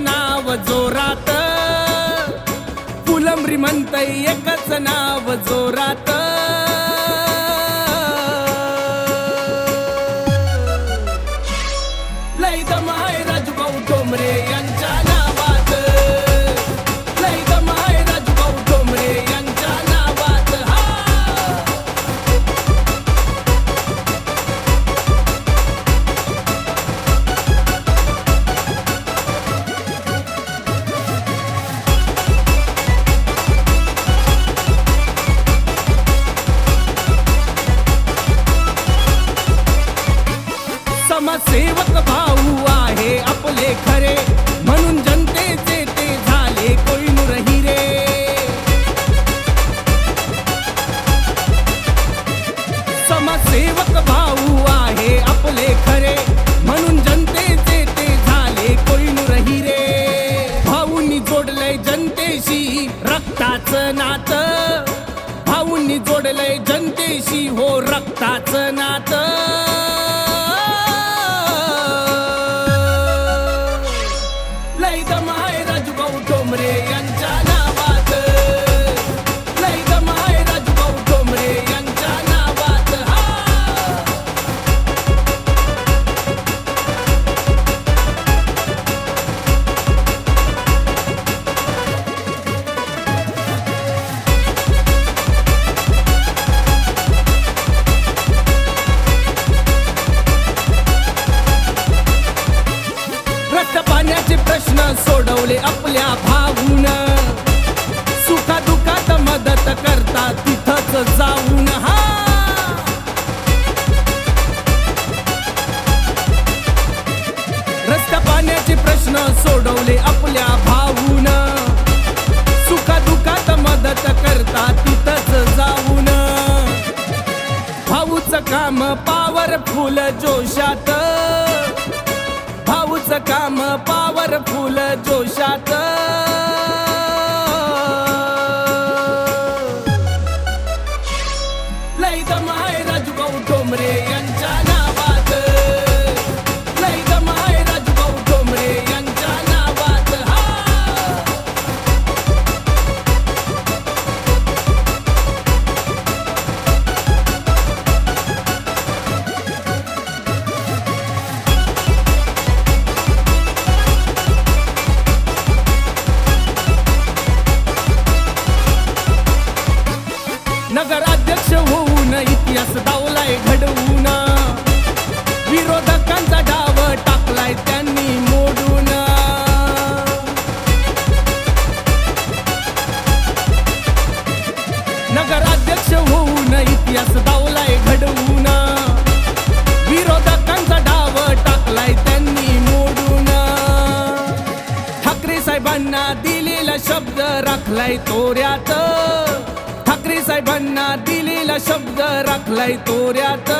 नाव जोरात. फुलंब्री म्हणतय एकच नाव जोरात. सेवक भाऊ आहे आपले खरे. म्हणून जनतेचे ते झाले कोईनुर हिरे. समाजसेवक भाऊ आहे आपले खरे. म्हणून जनतेचे ते झाले कोईनुर हिरे. भाऊंनी जोडलंय जनतेशी रक्ताचं नातं. भाऊंनी जोडलंय जनतेशी हो रक्ताचं नातं. प्रश्न सोडवले आपल्या भाऊन. सुखा दुखात मदत करता तिथंच जाऊन. हा. रस्ता पाण्याचे प्रश्न सोडवले आपल्या भाऊन. सुखा दुखात मदत करता तिथंच जाऊन. भाऊच काम पावरफुल जोशात. पावरफुल जोशात. लय दमाय राजभाऊ डोंबरे यांच्या इतिहास दावलाय घडवून. विरोधकांचा डाव टाकलाय त्यांनी मोडून. ठाकरे साहेबांना दिलेला शब्द राखलाय तोऱ्यात. ठाकरे साहेबांना दिलेला शब्द राखलाय तोऱ्यात.